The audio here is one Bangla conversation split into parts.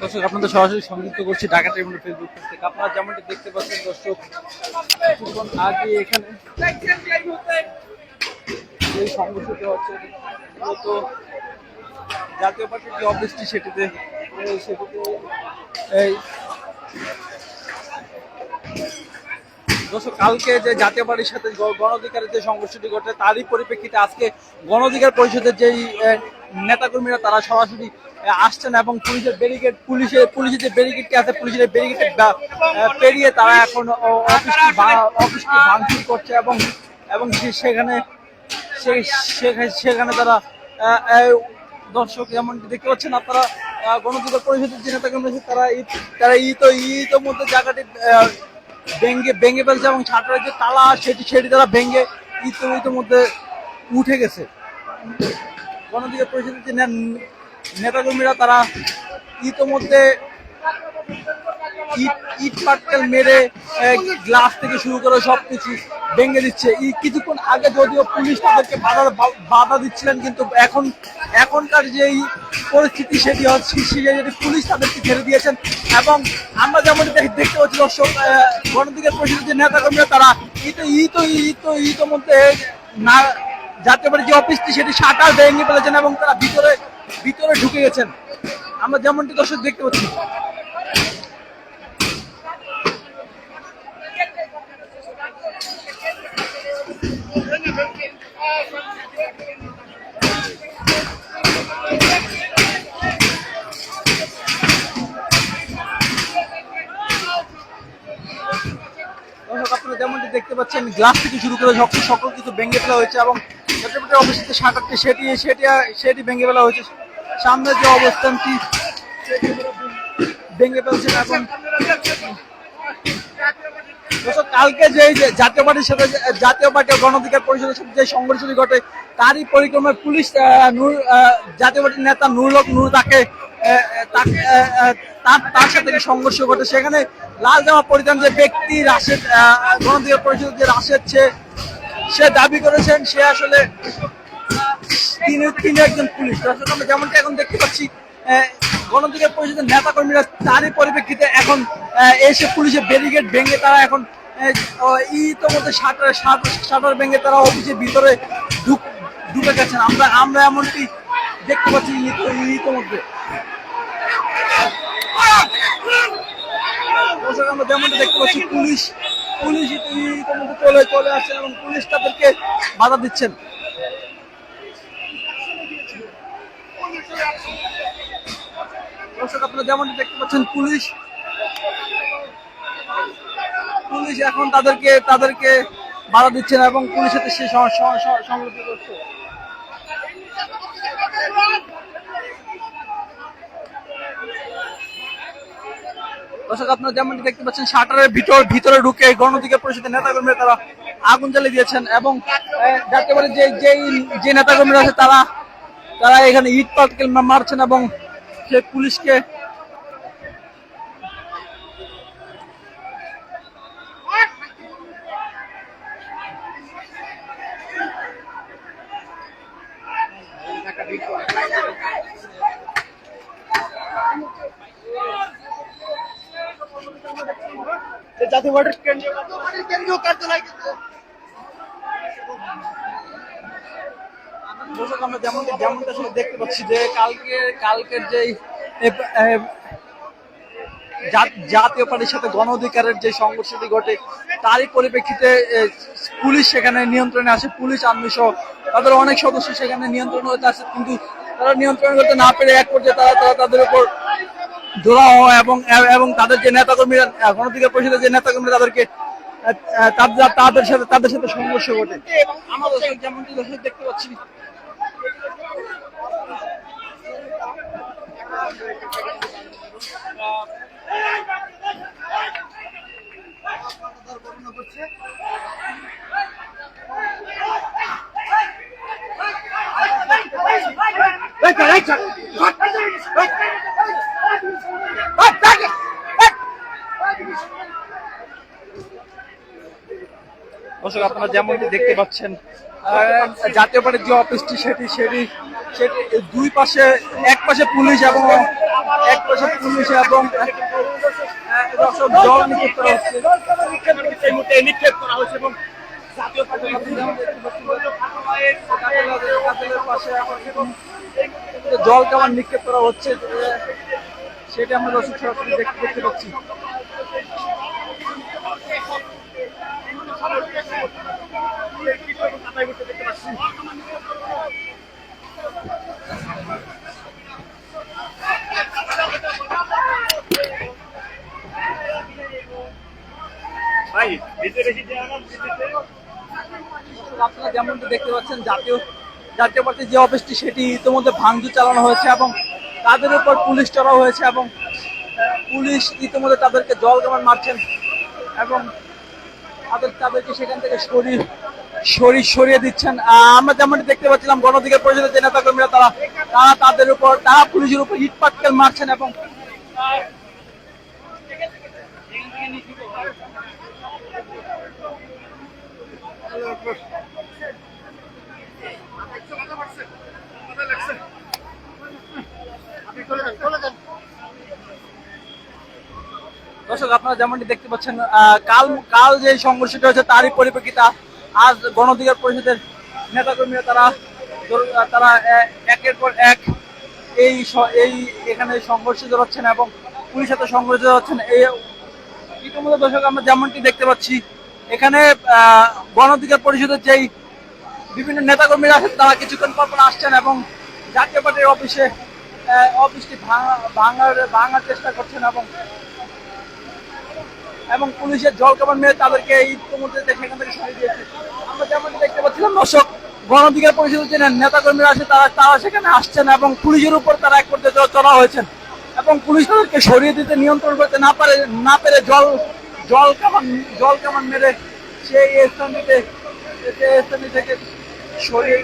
দর্শক, আপনাদের সরাসরি সংযুক্ত করছি ঢাকা ট্রিবিউন ফেসবুক পেজ থেকে। আপনারা যেমনটি দেখতে পাচ্ছেন, দর্শক, কিছুক্ষণ আগে এখানে এই সংঘর্ষটি হচ্ছে। মূলত জাতীয় পার্টির যে অফিসটি, সেটিতে সেটিতে এই দর্শক, কালকে যে জাতীয় পার্টির সাথে গ- গণ অধিকারের যে সংঘর্ষটি ঘটে, তারই পরিপ্রেক্ষিতে আজকে গণ অধিকার পরিষদের যেই নেতাকর্মীরা তারা সরাসরি আসছেন এবং পুলিশের ব্যারিকেড পুলিশের পুলিশের যে ব্যারিকেডটি আছে, পুলিশের ব্যারিকেড পেরিয়ে তারা এখন অফিসটি অফিসটি ভাঙচুর করছে এবং এবং সেখানে সেখানে- তারা দর্শক যেমনটি দেখতে পাচ্ছেন আপনারা গণতন্ত্র পরিষদের যে নেতাকর্মী তারা তারা ইতো ইতো মধ্যে জায়গাটি ভেঙ্গে ভেঙে ফেলছে এবং ছাত্রের যে তালা, সেটি সেটি তারা ভেঙে ইতো মধ্যে উঠে গেছে। গণদিকে পরিষদের যে নেতাকর্মীরা তারা ইতোমধ্যে ইট পাটকেল মেরে গ্লাস থেকে শুরু করে সবকিছু ভেঙে দিচ্ছে। এই কিছুক্ষণ আগে যদিও পুলিশ তাদেরকে বাধা বাধা দিচ্ছিলেন, কিন্তু এখন, এখনকার যেই পরিস্থিতি সেটি হচ্ছে সেটি পুলিশ তাদেরকে ছেড়ে দিয়েছেন, এবং আমরা যেমন দেখতে পাচ্ছি দর্শক গণতন্ত্রের পরিষদের যে নেতাকর্মীরা, তারা ইতো ইতো ইতো ইতো মধ্যে না জাতীয় পার্টির যে অফিসটি সেটি শাটার ভেঙে ফেলেছেন এবং তারা ভিতরে ভিতরে ঢুকে গেছেন। আমরা যেমনটি দর্শক দেখতে পাচ্ছি দর্শক আপনারা যেমনটি দেখতে গ্লাস থেকে শুরু করে সকল সকল কিছু ভেঙে ফেলা হয়েছে এবং ছোট্ট অবস্থিত শাটারটি সেটি সেটি সেটি ভেঙে ফেলা হয়েছে। সামনে যে অবস্থানটি ভেঙে ফেলছেন দর্শক, কালকে যে জাতীয় পার্টির সাথে জাতীয় পার্টি ও গণ অধিকার পরিষদের সাথে যে সংঘর্ষটি ঘটে, তারই পরিক্রমায় পুলিশ নূর জাতীয় পার্টির নেতা নুরুলক নূর তাকে তার সাথে সংঘর্ষ ঘটে। সেখানে লাল জামা পরিধান যে ব্যক্তি রাশেদ আহ, গণ অধিকার পরিষদের যে রাশেদ সে সে দাবি করেছেন সে আসলে তিনি তিনি একজন পুলিশ। আমরা যেমনটা এখন দেখতে পাচ্ছি আহ, গণতন্ত্রের পরিষদের নেতা কর্মীরা তারই পরিপ্রেক্ষিতে এখন এসে পুলিশের ব্যারিকেড ভেঙে তারা এখন ইতোমধ্যে শাটার শাটার ভেঙে তারা অফিসের ভিতরে ঢুক ঢুকে গেছেন। আমরা আমরা এমনটি দেখতে পাচ্ছি ইতো- ইতোমধ্যে। দর্শক আমরা যেমনটা দেখতে পাচ্ছি, পুলিশ পুলিশ ইতো- ইতোমধ্যে চলে চলে আসছেন এবং পুলিশ তাদেরকে বাধা দিচ্ছেন। দর্শক, আপনারা যেমনটি দেখতে পাচ্ছেন, পুলিশ পুলিশ এখন তাদেরকে তাদেরকে বাধা দিচ্ছে না এবং পুলিশের সাথে সং- সংগতি করছে দর্শক, আপনারা যেমনটি দেখতে পাচ্ছেন, শাটারের ভিতর, ভিতরে ঢুকে গণঅধিকার পরিষদের নেতাকর্মীরা তারা আগুন জ্বালিয়ে দিয়েছেন এবং যাতে করে যে, যেই, যে নেতাকর্মীরা আছে তারা তারা এখানে ইট পাটকেল মারছেন এবং সে পুলিশকে জাতীয় পার্টির কেন্দ্রীয় কেন্দ্রীয় কার্যালয় দর্শক আমরা যেমন যেমনটা আসলে দেখতে পাচ্ছি যে কালকে কালকের যে জাতীয় পার্টির সাথে গণ অধিকারের যে সংঘর্ষটি ঘটে তারই পরিপ্রেক্ষিতে পুলিশ সেখানে নিয়ন্ত্রণে আসে পুলিশ আর্মি সহ তাদের অনেক সদস্য সেখানে নিয়ন্ত্রণ হতে আসে কিন্তু তারা নিয়ন্ত্রণ করতে না পেরে এক পর্যায়ে তারা তারা তাদের উপর ধরা হওয়া এবং এবং তাদের যে নেতাকর্মীরা গণধিকার পরিষদের যে নেতাকর্মীরা তাদেরকে তাদের সাথে তাদের সাথে সংঘর্ষ ঘটে যেমনটি যেমন দেখতে পাচ্ছি দর্শক, আপনারা যেমনটি দেখতে পাচ্ছেন জাতীয় পার্টির যে অফিসটি সেটি সেটি সেটি দুই পাশে, এক পাশে পুলিশ এবং এক পাশে পুলিশ এবং জল নিক্ষেপ করা হচ্ছে নিক্ষেপ করা হয়েছে এবং জল কেমন নিক্ষেপ করা হচ্ছে। সেটা আমরা দর্শক সরাসরি দেখতে পাচ্ছি ভাই ভিতরে বেশি দেওয়া না ভিতরে আপনারা যেমনটি দেখতে পাচ্ছেন, জাতীয় জাতীয় পার্টির যে অফিসটি, সেটি ইতিমধ্যে ভাঙচুর চালানো হয়েছে এবং তাদের উপর পুলিশ চড়াও হয়েছে এবং পুলিশ ইতিমধ্যে তাদেরকে জল কামান মারছেন এবং তাদের তাদেরকে সেখান থেকে সরিয়ে সরিয়ে সরিয়ে দিচ্ছেন। আমরা যেমনটি দেখতে পাচ্ছিলাম, গণধিকার পরিষদের যে নেতাকর্মীরা, তারা তারা তাদের উপর তারা পুলিশের উপর ইট পাটকেল মারছেন এবং দর্শক, আপনারা যেমনটি দেখতে পাচ্ছেন কাল কাল যে সংঘর্ষটা হয়েছে তারই পরিপ্রেক্ষিতে আজ গণধিকার পরিষদের নেতাকর্মীরা তারা তারা একের পর এক এই এই এখানে সংঘর্ষিত হচ্ছেন এবং পুলিশ সাথে সংঘর্ষিত হচ্ছেন এই ইতিমধ্যে দর্শক, আমরা যেমনটি দেখতে পাচ্ছি এখানে গণধিকার পরিষদের যেই বিভিন্ন নেতাকর্মীরা আছেন, তারা কিছুক্ষণ পর পর আসছেন এবং জাতীয় পার্টির অফিসে অফিসটি ভাঙা, ভাঙার ভাঙার চেষ্টা করছেন এবং এবং পুলিশের জল কামান মেরে তাদেরকে ইতিমধ্যে সেখান থেকে সরিয়ে দিয়েছে। আমরা যেমন দেখতে পাচ্ছিলাম, দর্শক গণধিকার পরিষদের যে নেতাকর্মীরা আছে, তারা তারা সেখানে আসছেন এবং পুলিশের উপর তারা এক পর্যায়ে চ- চড়া হয়েছেন। এবং পুলিশ তাদেরকে সরিয়ে দিতে নিয়ন্ত্রণ করতে না পারে, না পেরে জল জল কামান জল কামান মেরে সেই স্থানটিতে সেই স্থানটি থেকে সরিয়ে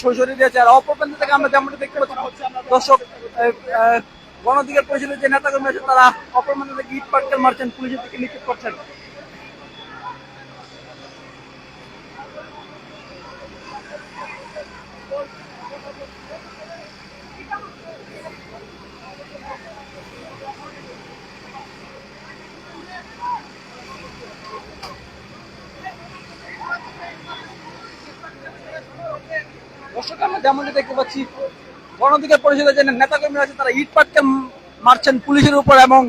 সরিয়ে দিয়েছে। আর অপরপ্রান্ত থেকে আমরা যেমনটি দেখতে পাচ্ছি, দর্শক গণধিকার পরিষদের যে নেতাকর্মী আছে, তারা অপরপ্রান্ত থেকে ইট পাটকেল মারছেন, পুলিশের দিকে নিক্ষেপ করছেন দর্শক আমরা যেমনটি দেখতে পাচ্ছি গণধিকার পরিষদের যে নেতাকর্মীরা আছে তারা ইট মারছেন পুলিশের উপর এবং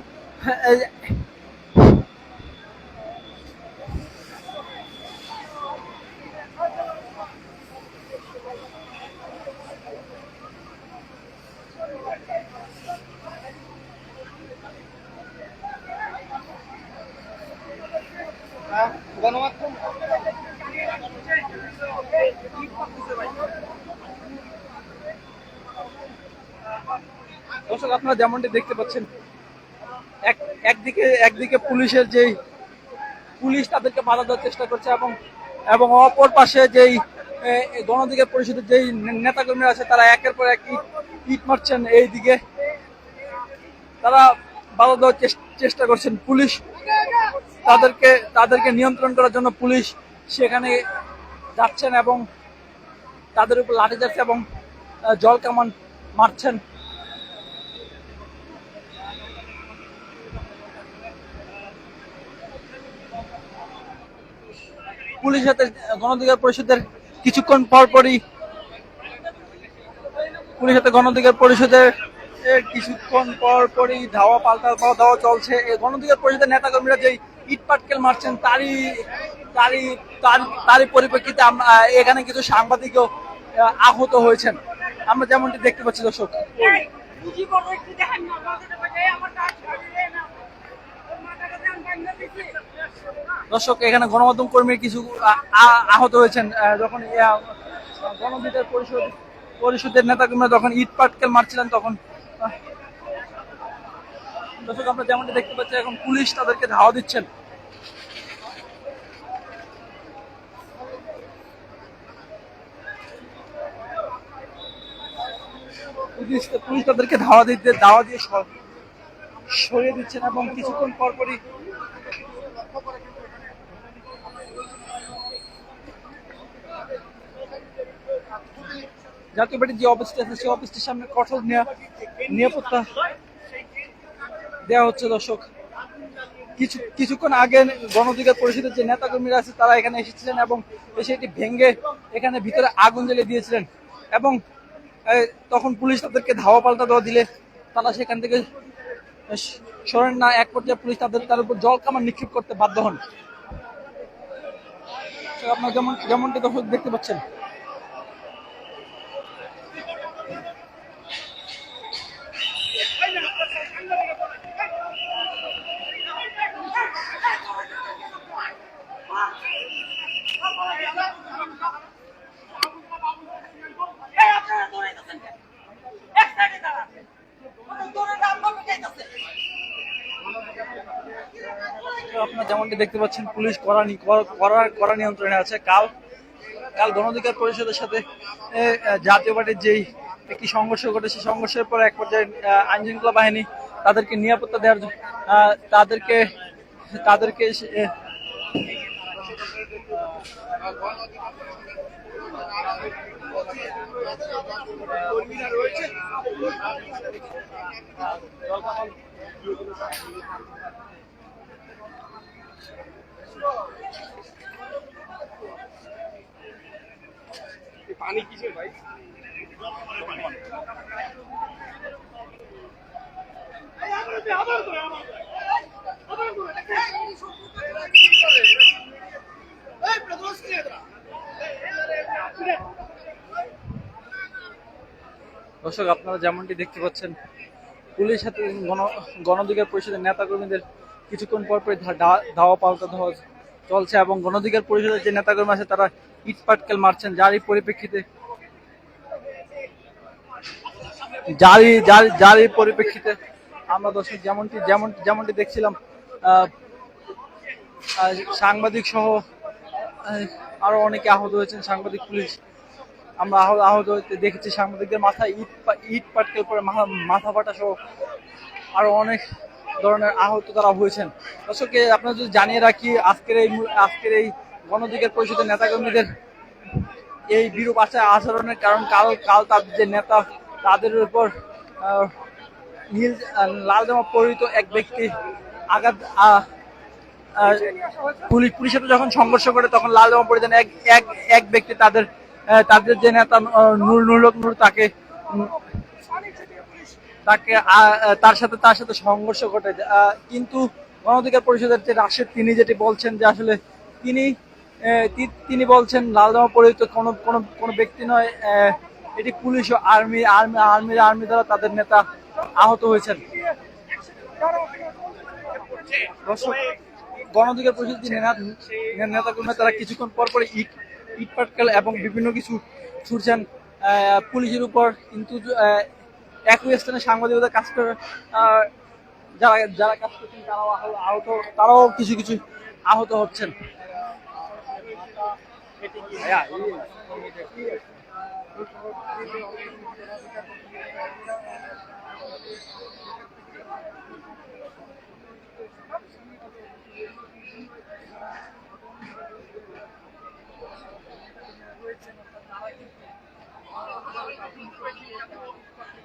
আহ, দর্শক, আপনারা যেমনটি দেখতে পাচ্ছেন, এক, একদিকে একদিকে পুলিশের যেই, পুলিশ তাদেরকে বাধা দেওয়ার চেষ্টা করছে এবং এবং অপর পাশে যেই গণধিকার পরিষদের যেই নেতাকর্মীরা আছে, তারা একের পর এক ইট ইট মারছেন এই দিকে তারা বাধা দেওয়ার চেষ্টা করছেন পুলিশ। তাদেরকে তাদেরকে নিয়ন্ত্রণ করার জন্য পুলিশ সেখানে যাচ্ছেন এবং তাদের উপর লাঠি যাচ্ছে এবং জল কামান মারছেন। পুলিশ হাতে গণধিকার পরিষদের কিছুক্ষণ পর পরই পুলিশ হাতে গণধিকার পরিষদের কিছুক্ষণ পর পরই ধাওয়া পাল্টা ধাওয়া চলছে। এই গণধিকার পরিষদের নেতাকর্মীরা যে ইট পাটকেল মারছেন, তারই তারই, তার- তারই পরিপ্রেক্ষিতে আমরা এখানে কিছু সাংবাদিকও আহত হয়েছেন। আমরা যেমনটি দেখতে পাচ্ছি, দর্শক। আমার দর্শক, এখানে গণমাধ্যম কর্মী কিছু আহত হয়েছেন যখন গণবিদ্যার পরিষদ, পরিষদের নেতাকর্মীরা যখন ইট পাটকেল মারছিলেন তখন দর্শক আমরা যেমনটা দেখতে পাচ্ছি এখন পুলিশ তাদেরকে ধাওয়া দিচ্ছেন। পুলিশ পুলিশ তাদেরকে ধাওয়া দিতে, ধাওয়া দিয়ে সর- সরিয়ে দিচ্ছেন এবং কিছুক্ষণ পরপরই জাতীয় পার্টির যে অফিসটি আছে, সেই অফিসটির সামনে কঠোর নিরাপত্তা দেওয়া হচ্ছে, দর্শক। কিছু কিছুক্ষণ আগে গণঅধিকার পরিষদের যে নেতাকর্মীরা আছে, তারা এখানে এসেছিলেন এবং এসে এটি ভেঙে এখানে ভিতরে আগুন জ্বেলে দিয়েছিলেন এবং তখন পুলিশ তাদেরকে ধাওয়া পাল্টা দেওয়া দিলে তারা সেখান থেকে সরেন না। এক পর্যায়ে পুলিশ তাদের তার উপর জল কামান নিক্ষেপ করতে বাধ্য হন। আপনারা যেমন যেমনটি দর্শক দেখতে পাচ্ছেন যেমনটি দেখতে পাচ্ছেন পুলিশ কড়া কড়া- নিয়ন্ত্রণে আছে। কাল কাল গণঅধিকার পরিষদের সাথে জাতীয় পার্টির যেই একটি সংঘর্ষ ঘটেছে সংঘর্ষের পর এক পর্যায়ে আইন শৃঙ্খলা বাহিনী তাদেরকে নিরাপত্তা দেওয়ার তাদেরকে তাদেরকে এ, পানি কিসের ভাই? দর্শক আপনারা যেমনটি দেখতে পাচ্ছেন পুলিশ সাথে গণ গণঅধিকার পরিষদের নেতাকর্মীদের কিছুক্ষণ পর পর ধাওয়া পাল্টা ধাওয়া চলছে এবং গণঅধিকার পরিষদের যে নেতাকর্মী আছে তারা ইট পাটকেল মারছেন, যারই পরিপ্রেক্ষিতে যারই যার যারই পরিপ্রেক্ষিতে আমরা দর্শক যেমনটি যেমন যেমনটি দেখছিলাম সাংবাদিক সহ আরও অনেকে আহত হয়েছেন, সাংবাদিক পুলিশ। আমরা আহত আহত হতে দেখেছি সাংবাদিকদের মাথায় ইট ইট পাটকেল পরে মাথা ফাটা সহ আরও অনেক ধরনের আহত তারা হয়েছেন। দর্শককে আপনারা যদি জানিয়ে রাখি, আজকের এই আজকের এই গণধিকার পরিষদের নেতাকর্মীদের এই বিরূপ আচার আচরণের কারণ, কাল কাল তাদের যে নেতা, তাদের উপর নীল লাল জামা পরিহিত এক ব্যক্তি আঘাত পুলিশ, পুলিশের যখন সংঘর্ষ করে, তখন লাল জামা পরিধান এক এক এক ব্যক্তি তাদের তাদের যে নেতা নূর নুরুল নূর তাকে তাকে তার সাথে তার সাথে সংঘর্ষ ঘটে। কিন্তু গণঅধিকার পরিষদের যে রাশেদ, তিনি যেটি বলছেন যে আসলে তিনি তিনি বলছেন লাল জামা পরিহিত কোনো কোনো কোনো ব্যক্তি নয় এটি পুলিশ ও আর্মি আর্মি আর্মি আর্মি দ্বারা তাদের নেতা আহত হয়েছেন। দর্শক, গণঅধিকার পরিষদ যে নেতা নেতাকর্মী, তারা কিছুক্ষণ পর পরে ইট ইট পাটকেল এবং বিভিন্ন কিছু ছুটছেন পুলিশের উপর। কিন্তু একই স্থানে সাংবাদিকতা কাজ করে যারা যারা কাজ করছেন তারাও আহত, তারাও কিছু কিছু আহত হচ্ছেন।